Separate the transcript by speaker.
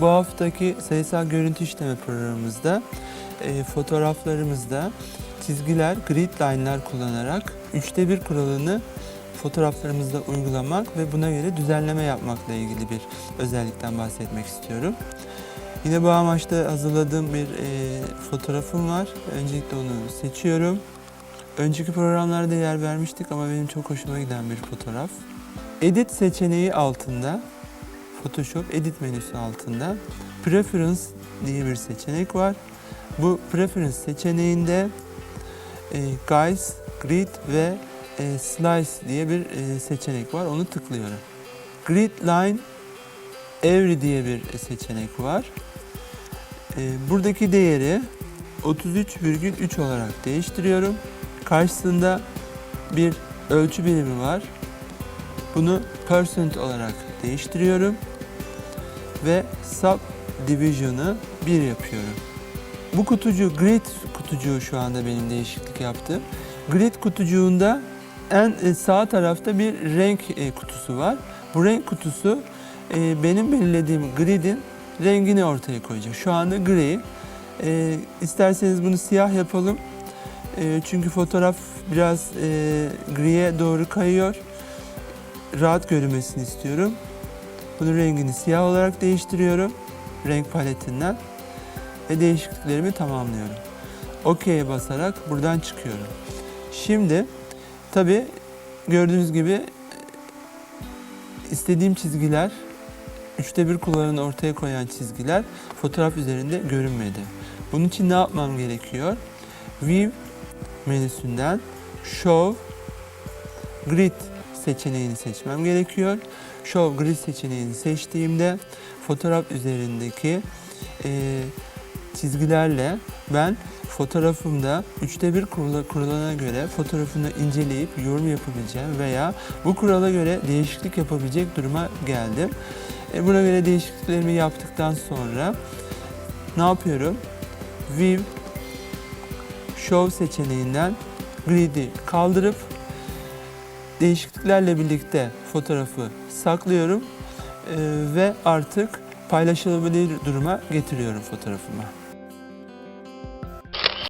Speaker 1: Bu haftaki sayısal görüntü işleme programımızda e, fotoğraflarımızda çizgiler, grid line'lar kullanarak üçte bir kuralını fotoğraflarımızda uygulamak ve buna göre düzenleme yapmakla ilgili bir özellikten bahsetmek istiyorum. Yine bu amaçla hazırladığım bir e, fotoğrafım var. Öncelikle onu seçiyorum. Önceki programlarda yer vermiştik ama benim çok hoşuma giden bir fotoğraf. Edit seçeneği altında, Photoshop Edit menüsü altında Preference diye bir seçenek var. Bu Preference seçeneğinde e, Guys, Grid ve e, Slice diye bir e, seçenek var. Onu tıklıyorum. Grid Line Every diye bir seçenek var. E, buradaki değeri 33,3 olarak değiştiriyorum. Karşısında bir ölçü birimi var. Bunu percent olarak değiştiriyorum ve subdivision'ı 1 yapıyorum. Bu kutucuğu grid kutucuğu şu anda benim değişiklik yaptım. Grid kutucuğunda en e, sağ tarafta bir renk e, kutusu var. Bu renk kutusu e, benim belirlediğim gridin rengini ortaya koyacak. Şu anda gri. E, isterseniz bunu siyah yapalım. Çünkü fotoğraf biraz griye doğru kayıyor. Rahat görünmesini istiyorum. Bunun rengini siyah olarak değiştiriyorum. Renk paletinden. Ve değişikliklerimi tamamlıyorum. OK'ye basarak buradan çıkıyorum. Şimdi tabi gördüğünüz gibi istediğim çizgiler üçte bir kullanımını ortaya koyan çizgiler fotoğraf üzerinde görünmedi. Bunun için ne yapmam gerekiyor? View menüsünden Show Grid seçeneğini seçmem gerekiyor. Show Grid seçeneğini seçtiğimde fotoğraf üzerindeki e, çizgilerle ben fotoğrafımda üçte bir kurula- kuralına göre fotoğrafını inceleyip yorum yapabileceğim veya bu kurala göre değişiklik yapabilecek duruma geldim. E, buna göre değişikliklerimi yaptıktan sonra ne yapıyorum? View Show seçeneğinden grid'i kaldırıp değişikliklerle birlikte fotoğrafı saklıyorum ve artık paylaşılabilir duruma getiriyorum fotoğrafımı.